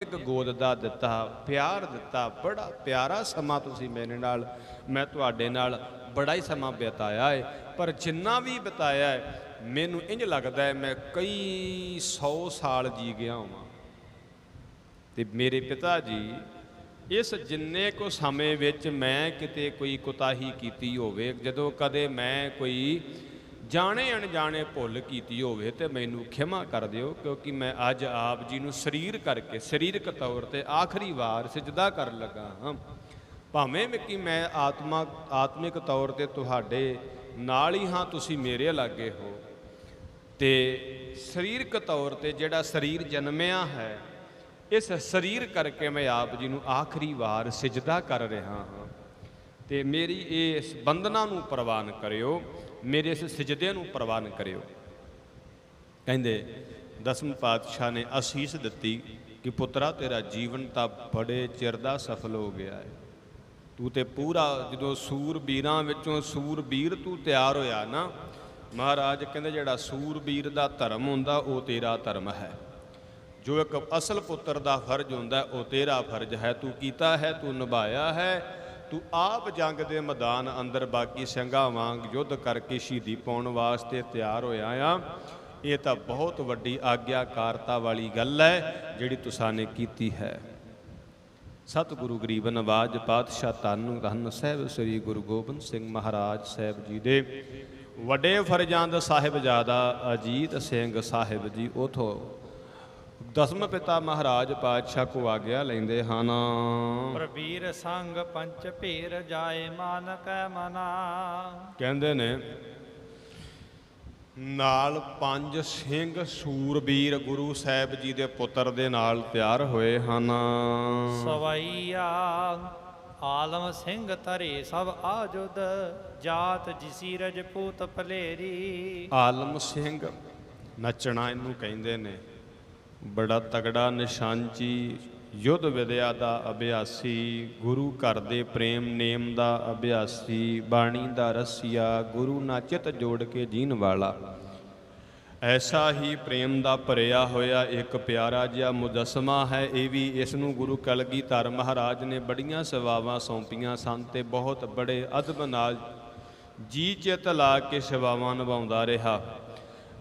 ਇੱਕ ਗੋਦ ਦਾ ਦਿੱਤਾ, ਪਿਆਰ ਦਿੱਤਾ, ਬੜਾ ਪਿਆਰਾ ਸਮਾਂ ਤੁਸੀਂ ਮੇਰੇ ਨਾਲ, ਮੈਂ ਤੁਹਾਡੇ ਨਾਲ ਬੜਾ ਹੀ ਸਮਾਂ ਬਿਤਾਇਆ ਹੈ ਪਰ ਜਿੰਨਾ ਵੀ ਬਿਤਾਇਆ ਹੈ ਮੈਨੂੰ ਇੰਜ ਲੱਗਦਾ ਹੈ ਮੈਂ ਕਈ 100 ਸਾਲ ਜੀ ਗਿਆ ਹਾਂ ਤੇ ਮੇਰੇ ਪਿਤਾ ਜੀ, ਇਸ ਜਿੰਨੇ ਕੋ ਸਮੇਂ ਵਿੱਚ ਮੈਂ ਕਿਤੇ ਕੋਈ ਕੁਤਾਹੀ ਕੀਤੀ ਹੋਵੇ, ਜਦੋਂ ਕਦੇ ਮੈਂ ਕੋਈ ਜਾਣੇ ਅਣਜਾਣੇ ਭੁੱਲ ਕੀਤੀ ਹੋਵੇ ਤੇ ਮੈਨੂੰ ਖਿਮਾ ਕਰ ਦਿਓ, ਕਿਉਂਕਿ ਮੈਂ ਅੱਜ ਆਪ ਜੀ ਨੂੰ ਸਰੀਰ ਕਰਕੇ, ਸਰੀਰਕ ਤੌਰ ਤੇ ਆਖਰੀ ਵਾਰ ਸਜਦਾ ਕਰਨ ਲੱਗਾ ਹਾਂ। ਭਾਵੇਂ ਮੈਂ ਕਿ ਮੈਂ ਆਤਮਾ, ਆਤਮਿਕ ਤੌਰ ਤੇ ਤੁਹਾਡੇ ਨਾਲ ਹੀ ਹਾਂ, ਤੁਸੀਂ ਮੇਰੇ ਲਾਗੇ ਹੋ। ਤੇ ਸਰੀਰਕ ਤੌਰ ਤੇ ਜਿਹੜਾ ਸਰੀਰ ਜਨਮਿਆ ਹੈ, ਇਸ ਸਰੀਰ ਕਰਕੇ ਮੈਂ ਆਪ ਜੀ ਨੂੰ ਆਖਰੀ ਵਾਰ ਸਜਦਾ ਕਰ ਰਿਹਾ ਹਾਂ। ਤੇ ਮੇਰੀ ਇਸ ਬੰਦਨਾ ਨੂੰ ਪ੍ਰਵਾਨ ਕਰਿਓ। ਮੇਰੇ ਇਸ ਸਜਦੇ ਨੂੰ ਪ੍ਰਵਾਨ ਕਰਿਓ। ਕਹਿੰਦੇ, ਦਸਮ ਪਾਤਸ਼ਾਹ ਨੇ ਅਸੀਸ ਦਿੱਤੀ ਕਿ ਪੁੱਤਰਾ, ਤੇਰਾ ਜੀਵਨ ਤਾਂ ਬੜੇ ਚਿਰ ਦਾ ਸਫਲ ਹੋ ਗਿਆ ਹੈ। ਤੂੰ ਤੇ ਪੂਰਾ ਜਦੋਂ ਸੂਰਬੀਰਾਂ ਵਿੱਚੋਂ ਸੂਰਬੀਰ ਤੂੰ ਤਿਆਰ ਹੋਇਆ ਨਾ, ਮਹਾਰਾਜ ਕਹਿੰਦੇ, ਜਿਹੜਾ ਸੂਰਬੀਰ ਦਾ ਧਰਮ ਹੁੰਦਾ, ਉਹ ਤੇਰਾ ਧਰਮ ਹੈ। ਜੋ ਇੱਕ ਅਸਲ ਪੁੱਤਰ ਦਾ ਫਰਜ਼ ਹੁੰਦਾ, ਉਹ ਤੇਰਾ ਫਰਜ਼ ਹੈ। ਤੂੰ ਕੀਤਾ ਹੈ, ਤੂੰ ਨਿਭਾਇਆ ਹੈ। ਤੂੰ ਆਪ ਜੰਗ ਦੇ ਮੈਦਾਨ ਅੰਦਰ ਬਾਕੀ ਸਿੰਘਾਂ ਵਾਂਗ ਯੁੱਧ ਕਰਕੇ ਸ਼ਹੀਦੀ ਪਾਉਣ ਵਾਸਤੇ ਤਿਆਰ ਹੋਇਆ ਆ। ਇਹ ਤਾਂ ਬਹੁਤ ਵੱਡੀ ਆਗਿਆਕਾਰਤਾ ਵਾਲੀ ਗੱਲ ਹੈ ਜਿਹੜੀ ਤੁਸਾਂ ਨੇ ਕੀਤੀ ਹੈ। ਸਤਿਗੁਰੂ ਗਰੀਬ ਨਵਾਜ ਪਾਤਸ਼ਾਹ ਧੰਨ ਧੰਨ ਸਾਹਿਬ ਸ੍ਰੀ ਗੁਰੂ ਗੋਬਿੰਦ ਸਿੰਘ ਮਹਾਰਾਜ ਸਾਹਿਬ ਜੀ ਦੇ। ਵੱਡੇ ਫਰਜ਼ੰਦ ਸਾਹਿਬਜ਼ਾਦਾ ਅਜੀਤ ਸਿੰਘ ਸਾਹਿਬ ਜੀ ਉਥੋਂ ਦਸਮ ਪਿਤਾ ਮਹਾਰਾਜ ਪਾਤਸ਼ਾਹ ਕੋ ਆਗਿਆ ਲੈਂਦੇ ਹਨ ਪ੍ਰਵੀਰ ਸੰਗ ਪੰਚ ਭੀਰ ਜਾਏ ਮਨ ਕੈ ਮਨਾ। ਕਹਿੰਦੇ ਨੇ ਨਾਲ ਪੰਜ ਸਿੰਘ ਸੂਰਬੀਰ ਗੁਰੂ ਸਾਹਿਬ ਜੀ ਦੇ ਪੁੱਤਰ ਦੇ ਨਾਲ ਤਿਆਰ ਹੋਏ ਹਨ। ਸਵਈਆ ਆਲਮ ਸਿੰਘ ਧਰੇ ਸਭ ਆਜੁਦ ਜਾਤ ਜਿਸੀ ਰਜਪੂਤ ਭਲੇਰੀ। ਆਲਮ ਸਿੰਘ ਨੱਚਣਾ ਇਹਨੂੰ ਕਹਿੰਦੇ ਨੇ। ਬੜਾ ਤਗੜਾ ਨਿਸ਼ਾਨਚੀ ਯੁੱਧ ਵਿਦਿਆ ਦਾ ਅਭਿਆਸੀ, ਗੁਰੂ ਘਰ ਦੇ ਪ੍ਰੇਮ ਨੇਮ ਦਾ ਅਭਿਆਸੀ, ਬਾਣੀ ਦਾ ਰਸੀਆ, ਗੁਰੂ ਨਾਲ ਚਿਤ ਜੋੜ ਕੇ ਜੀਣ ਵਾਲਾ। ਐਸਾ ਹੀ ਪ੍ਰੇਮ ਦਾ ਭਰਿਆ ਹੋਇਆ ਇੱਕ ਪਿਆਰਾ ਜਿਹਾ ਮੁਜਸਮਾ ਹੈ, ਇਹ ਵੀ ਇਸ ਨੂੰ ਗੁਰੂ ਕਲਗੀਧਰ ਮਹਾਰਾਜ ਨੇ ਬੜੀਆਂ ਸੇਵਾਵਾਂ ਸੌਂਪੀਆਂ ਸਨ ਤੇ ਬਹੁਤ ਬੜੇ ਅਦਬ ਨਾਲ ਜੀ ਚਿਤ ਲਾ ਕੇ ਸੇਵਾਵਾਂ ਨਿਭਾਉਂਦਾ ਰਿਹਾ।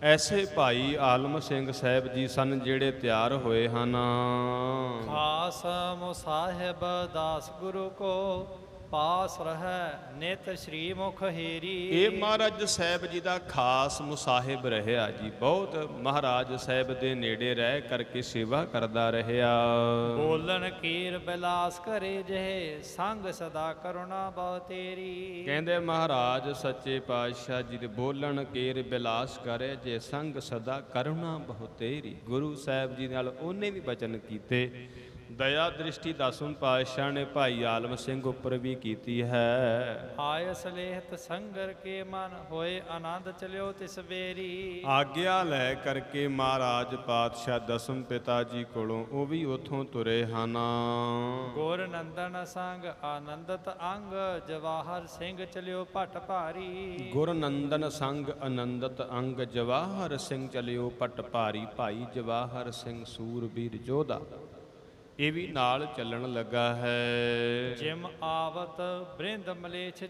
ਐਸੇ ਭਾਈ ਆਲਮ ਸਿੰਘ ਸਾਹਿਬ ਜੀ ਸਨ ਜਿਹੜੇ ਤਿਆਰ ਹੋਏ ਹਨ। ਖਾਸ ਮੁਸਾਹਿਬ ਦਾਸ ਗੁਰੂ ਕੋ ਪਾਸ ਰਹੈ ਨਿਤ ਸ਼੍ਰੀ ਮੁਖ ਹੀਰੀ। ਇਹ ਮਹਾਰਾਜ ਸਾਹਿਬ ਜੀ ਦਾ ਖਾਸ ਮੁਸਾਹਿਬ ਰਹਿਆ ਜੀ ਬਹੁਤ ਮਹਾਰਾਜ ਸਾਹਿਬ ਦੇ ਨੇੜੇ ਰਹਿ ਕਰਕੇ ਸੇਵਾ ਕਰਦਾ ਰਹਿਆ। ਬੋਲਣ ਕੀਰ ਬਿਲਾਸ ਕਰੇ ਜਿਹੇ ਸੰਗ ਸਦਾ ਕਰੁਣਾ ਬਹੁ ਤੇਰੀ। ਕਹਿੰਦੇ ਮਹਾਰਾਜ ਸੱਚੇ ਪਾਤਸ਼ਾਹ ਜੀ ਦੇ ਬੋਲਣ ਕੇਰ ਬਿਲਾਸ ਕਰੇ ਜੇ ਸੰਗ ਸਦਾ ਕਰੁਣਾ ਬਹੁ ਤੇਰੀ। ਗੁਰੂ ਸਾਹਿਬ ਜੀ ਨਾਲ ਉਹਨੇ ਵੀ ਬਚਨ ਕੀਤੇ। ਦਇਆ ਦ੍ਰਿਸ਼ਟੀ ਦਸਮ ਪਾਤਸ਼ਾਹ ਨੇ ਭਾਈ ਆਲਮ ਸਿੰਘ ਉੱਪਰ ਵੀ ਕੀਤੀ ਹੈ। ਆਇ ਸਲੇਹਤ ਸੰਗਰ ਕੇ ਮਨ ਹੋਏ ਆਨੰਦ ਚਲਿਓ ਤਿਸ ਬੇਰੀ। ਆਗਿਆ ਲੈ ਕਰਕੇ ਮਹਾਰਾਜ ਪਾਤਸ਼ਾਹ ਦਸਮ ਪਿਤਾ ਜੀ ਕੋਲੋਂ ਉਹ ਵੀ ਉਥੋਂ ਤੁਰੇ ਹਨ। ਗੁਰ ਨੰਦਨ ਸੰਗ ਆਨੰਦਤ ਅੰਗ ਜਵਾਹਰ ਸਿੰਘ ਚਲਿਓ ਭਟ ਭਾਰੀ। ਗੁਰ ਨੰਦਨ ਸੰਗ ਆਨੰਦਤ ਅੰਗ ਜਵਾਹਰ ਸਿੰਘ ਚਲਿਓ ਪਟ ਭਾਰੀ। ਭਾਈ ਜਵਾਹਰ ਸਿੰਘ ਸੂਰਬੀਰ ਜੋਧਾ। ਇਹ ਵੀ ਨਾਲ ਚੱਲਣ ਲੱਗਾ ਹੈ। ਜਿਮ ਆਵਤ ਬ੍ਰਿੰਦ ਮਲੇਛ